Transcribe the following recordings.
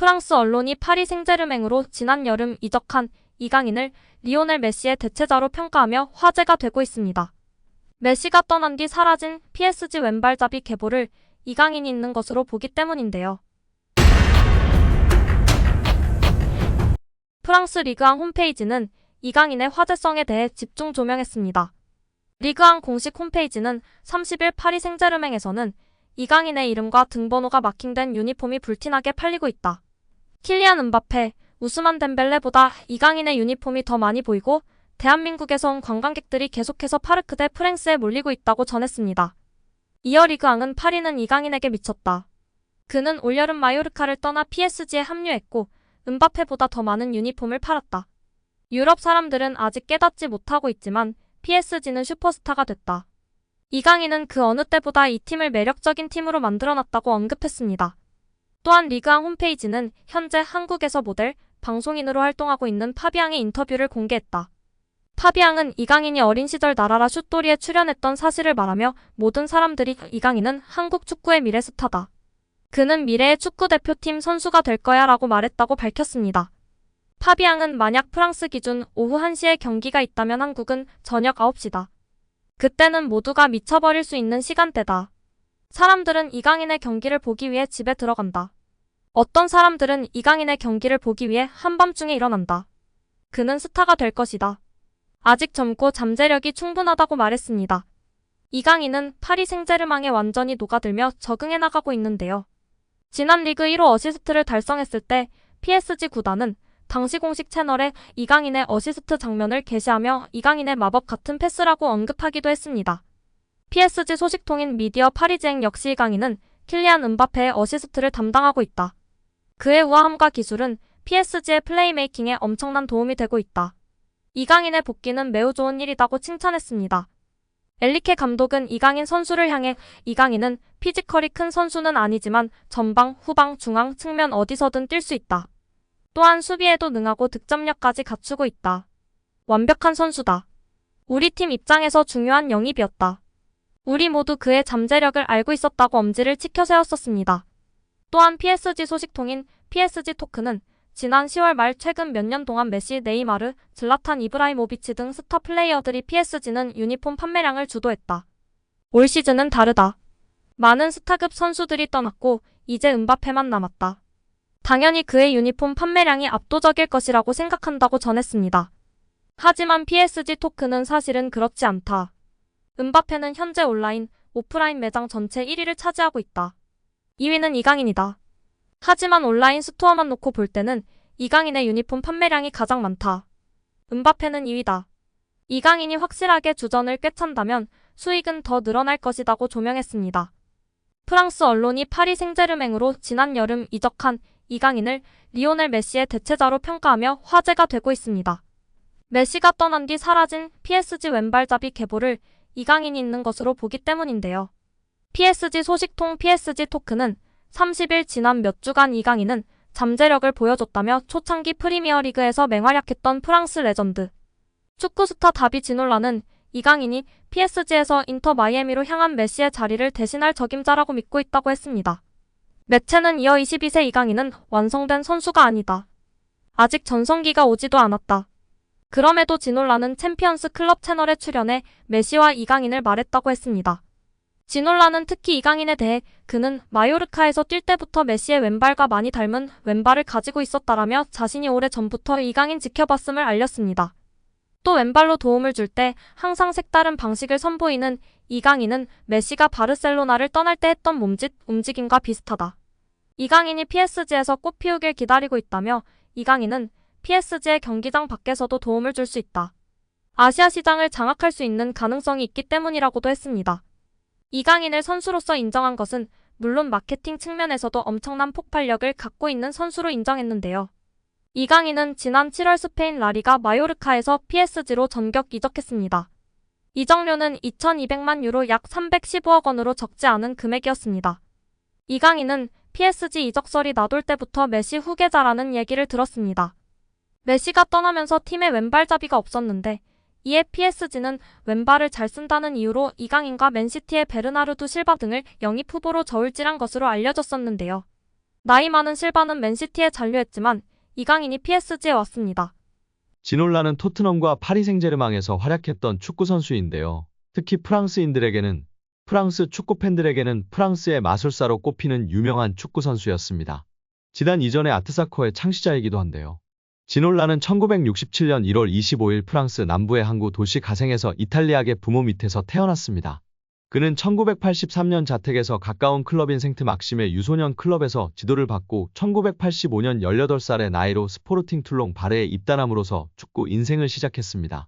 프랑스 언론이 파리 생제르맹으로 지난 여름 이적한 이강인을 리오넬 메시의 대체자로 평가하며 화제가 되고 있습니다. 메시가 떠난 뒤 사라진 PSG 왼발잡이 계보를 이강인이 있는 것으로 보기 때문인데요. 프랑스 리그앙 홈페이지는 이강인의 화제성에 대해 집중 조명했습니다. 리그앙 공식 홈페이지는 30일 파리 생제르맹에서는 이강인의 이름과 등번호가 마킹된 유니폼이 불티나게 팔리고 있다. 킬리안 은바페, 우스만 덴벨레보다 이강인의 유니폼이 더 많이 보이고 대한민국에서 온 관광객들이 계속해서 파르크 대 프랭스에 몰리고 있다고 전했습니다. 이어 리그앙은 파리는 이강인에게 미쳤다. 그는 올여름 마요르카를 떠나 PSG에 합류했고 은바페보다 더 많은 유니폼을 팔았다. 유럽 사람들은 아직 깨닫지 못하고 있지만 PSG는 슈퍼스타가 됐다. 이강인은 그 어느 때보다 이 팀을 매력적인 팀으로 만들어놨다고 언급했습니다. 또한 리그앙 홈페이지는 현재 한국에서 모델, 방송인으로 활동하고 있는 파비앙의 인터뷰를 공개했다. 파비앙은 이강인이 어린 시절 나라라 슛돌이에 출연했던 사실을 말하며 모든 사람들이 이강인은 한국 축구의 미래 스타다. 그는 미래의 축구 대표팀 선수가 될 거야 라고 말했다고 밝혔습니다. 파비앙은 만약 프랑스 기준 오후 1시에 경기가 있다면 한국은 저녁 9시다. 그때는 모두가 미쳐버릴 수 있는 시간대다. 사람들은 이강인의 경기를 보기 위해 집에 들어간다. 어떤 사람들은 이강인의 경기를 보기 위해 한밤중에 일어난다. 그는 스타가 될 것이다. 아직 젊고 잠재력이 충분하다고 말했습니다. 이강인은 파리 생제르망에 완전히 녹아들며 적응해 나가고 있는데요. 지난 리그 1호 어시스트를 달성했을 때 PSG 구단은 당시 공식 채널에 이강인의 어시스트 장면을 게시하며 이강인의 마법 같은 패스라고 언급하기도 했습니다. PSG 소식통인 미디어 파리쟁 역시 이강인은 킬리안 은바페의 어시스트를 담당하고 있다. 그의 우아함과 기술은 PSG의 플레이메이킹에 엄청난 도움이 되고 있다. 이강인의 복귀는 매우 좋은 일이라고 칭찬했습니다. 엘리케 감독은 이강인 선수를 향해 이강인은 피지컬이 큰 선수는 아니지만 전방, 후방, 중앙, 측면 어디서든 뛸 수 있다. 또한 수비에도 능하고 득점력까지 갖추고 있다. 완벽한 선수다. 우리 팀 입장에서 중요한 영입이었다. 우리 모두 그의 잠재력을 알고 있었다고 엄지를 치켜 세웠었습니다. 또한 PSG 소식통인 PSG 토크는 지난 10월 말 최근 몇 년 동안 메시, 네이마르, 질라탄 이브라이모비치 등 스타 플레이어들이 PSG는 유니폼 판매량을 주도했다. 올 시즌은 다르다. 많은 스타급 선수들이 떠났고 이제 은바페만 남았다. 당연히 그의 유니폼 판매량이 압도적일 것이라고 생각한다고 전했습니다. 하지만 PSG 토크는 사실은 그렇지 않다. 은바페는 현재 온라인, 오프라인 매장 전체 1위를 차지하고 있다. 2위는 이강인이다. 하지만 온라인 스토어만 놓고 볼 때는 이강인의 유니폼 판매량이 가장 많다. 은바페는 2위다. 이강인이 확실하게 주전을 꿰찬다면 수익은 더 늘어날 것이라고 조명했습니다. 프랑스 언론이 파리 생제르맹으로 지난 여름 이적한 이강인을 리오넬 메시의 대체자로 평가하며 화제가 되고 있습니다. 메시가 떠난 뒤 사라진 PSG 왼발잡이 계보를 이강인이 있는 것으로 보기 때문인데요. PSG 소식통 PSG 토크는 30일 지난 몇 주간 이강인은 잠재력을 보여줬다며 초창기 프리미어리그에서 맹활약했던 프랑스 레전드 축구 스타 다비 지놀라는 이강인이 PSG에서 인터 마이애미로 향한 메시의 자리를 대신할 적임자라고 믿고 있다고 했습니다. 매체는 이어 22세 이강인은 완성된 선수가 아니다. 아직 전성기가 오지도 않았다. 그럼에도 지놀라는 챔피언스 클럽 채널에 출연해 메시와 이강인을 말했다고 했습니다. 지놀라는 특히 이강인에 대해 그는 마요르카에서 뛸 때부터 메시의 왼발과 많이 닮은 왼발을 가지고 있었다라며 자신이 오래 전부터 이강인 지켜봤음을 알렸습니다. 또 왼발로 도움을 줄 때 항상 색다른 방식을 선보이는 이강인은 메시가 바르셀로나를 떠날 때 했던 몸짓, 움직임과 비슷하다. 이강인이 PSG에서 꽃 피우길 기다리고 있다며 이강인은 PSG의 경기장 밖에서도 도움을 줄 수 있다. 아시아 시장을 장악할 수 있는 가능성이 있기 때문이라고도 했습니다. 이강인을 선수로서 인정한 것은 물론 마케팅 측면에서도 엄청난 폭발력을 갖고 있는 선수로 인정했는데요. 이강인은 지난 7월 스페인 라리가 마요르카에서 PSG로 전격 이적했습니다. 이적료는 2,200만 유로 약 315억 원으로 적지 않은 금액이었습니다. 이강인은 PSG 이적설이 나돌 때부터 메시 후계자라는 얘기를 들었습니다. 메시가 떠나면서 팀에 왼발잡이가 없었는데 이에 PSG는 왼발을 잘 쓴다는 이유로 이강인과 맨시티의 베르나르두 실바 등을 영입 후보로 저울질한 것으로 알려졌었는데요. 나이 많은 실바는 맨시티에 잔류했지만 이강인이 PSG에 왔습니다. 지놀라는 토트넘과 파리 생제르맹에서 활약했던 축구 선수인데요. 특히 프랑스인들에게는 프랑스 축구 팬들에게는 프랑스의 마술사로 꼽히는 유명한 축구 선수였습니다. 지단 이전의 아트사커의 창시자이기도 한데요. 지놀라는 1967년 1월 25일 프랑스 남부의 항구 도시 가생에서 이탈리아계 부모 밑에서 태어났습니다. 그는 1983년 자택에서 가까운 클럽인 생트 막심의 유소년 클럽에서 지도를 받고 1985년 18살의 나이로 스포르팅 툴롱 바레에 입단함으로써 축구 인생을 시작했습니다.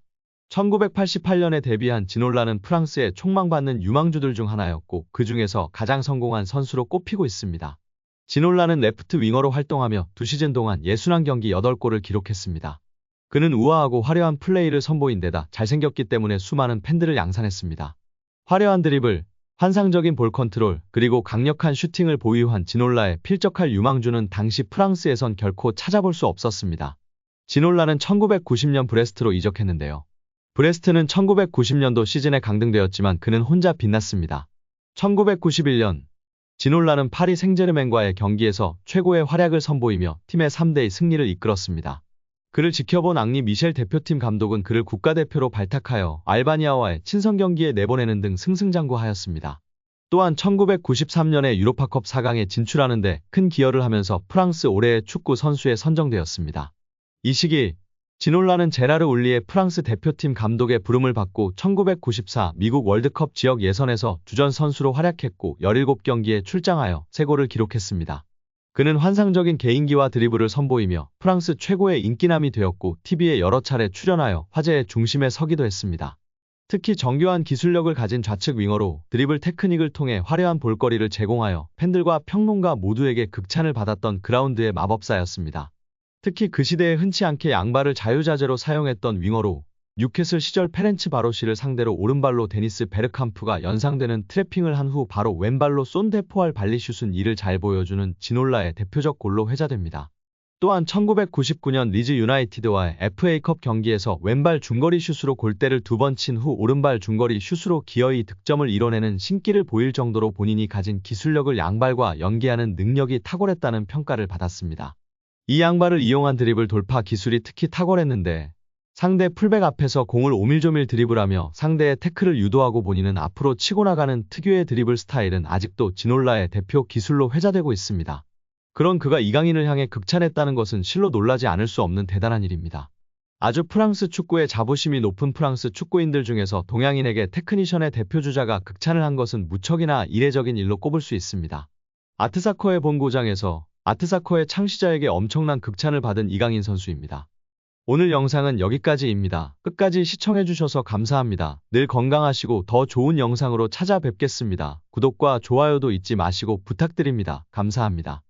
1988년에 데뷔한 지놀라는 프랑스의 촉망받는 유망주들 중 하나였고 그 중에서 가장 성공한 선수로 꼽히고 있습니다. 지놀라는 레프트 윙어로 활동하며 두 시즌 동안 61경기 8골을 기록했습니다. 그는 우아하고 화려한 플레이를 선보인 데다 잘생겼기 때문에 수많은 팬들을 양산했습니다. 화려한 드리블, 환상적인 볼 컨트롤, 그리고 강력한 슈팅을 보유한 지놀라의 필적할 유망주는 당시 프랑스에선 결코 찾아볼 수 없었습니다. 지놀라는 1990년 브레스트로 이적했는데요. 브레스트는 1990년도 시즌에 강등되었지만 그는 혼자 빛났습니다. 1991년 지놀라는 파리 생제르맹과의 경기에서 최고의 활약을 선보이며 팀의 3대2 승리를 이끌었습니다. 그를 지켜본 앙리 미셸 대표팀 감독은 그를 국가대표로 발탁하여 알바니아와의 친선 경기에 내보내는 등 승승장구하였습니다. 또한 1993년에 유로파컵 4강에 진출하는 데 큰 기여를 하면서 프랑스 올해의 축구 선수에 선정되었습니다. 이 시기 지놀라는 제라르 울리의 프랑스 대표팀 감독의 부름을 받고 1994 미국 월드컵 지역 예선에서 주전 선수로 활약했고 17경기에 출장하여 3골을 기록했습니다. 그는 환상적인 개인기와 드리블을 선보이며 프랑스 최고의 인기남이 되었고 TV에 여러 차례 출연하여 화제의 중심에 서기도 했습니다. 특히 정교한 기술력을 가진 좌측 윙어로 드리블 테크닉을 통해 화려한 볼거리를 제공하여 팬들과 평론가 모두에게 극찬을 받았던 그라운드의 마법사였습니다. 특히 그 시대에 흔치 않게 양발을 자유자재로 사용했던 윙어로 뉴캐슬 시절 페렌츠 바로시를 상대로 오른발로 데니스 베르캄프가 연상되는 트래핑을 한 후 바로 왼발로 쏜데포알 발리슛은 이를 잘 보여주는 지놀라의 대표적 골로 회자됩니다. 또한 1999년 리즈 유나이티드와의 FA컵 경기에서 왼발 중거리 슛으로 골대를 두 번 친 후 오른발 중거리 슛으로 기어이 득점을 이뤄내는 신기를 보일 정도로 본인이 가진 기술력을 양발과 연계하는 능력이 탁월했다는 평가를 받았습니다. 이 양발을 이용한 드리블 돌파 기술이 특히 탁월했는데 상대 풀백 앞에서 공을 오밀조밀 드리블하며 상대의 태클을 유도하고 본인은 앞으로 치고 나가는 특유의 드리블 스타일은 아직도 지놀라의 대표 기술로 회자되고 있습니다. 그런 그가 이강인을 향해 극찬했다는 것은 실로 놀라지 않을 수 없는 대단한 일입니다. 아주 프랑스 축구의 자부심이 높은 프랑스 축구인들 중에서 동양인에게 테크니션의 대표주자가 극찬을 한 것은 무척이나 이례적인 일로 꼽을 수 있습니다. 아트사커의 본고장에서 아트사커의 창시자에게 엄청난 극찬을 받은 이강인 선수입니다. 오늘 영상은 여기까지입니다. 끝까지 시청해주셔서 감사합니다. 늘 건강하시고 더 좋은 영상으로 찾아뵙겠습니다. 구독과 좋아요도 잊지 마시고 부탁드립니다. 감사합니다.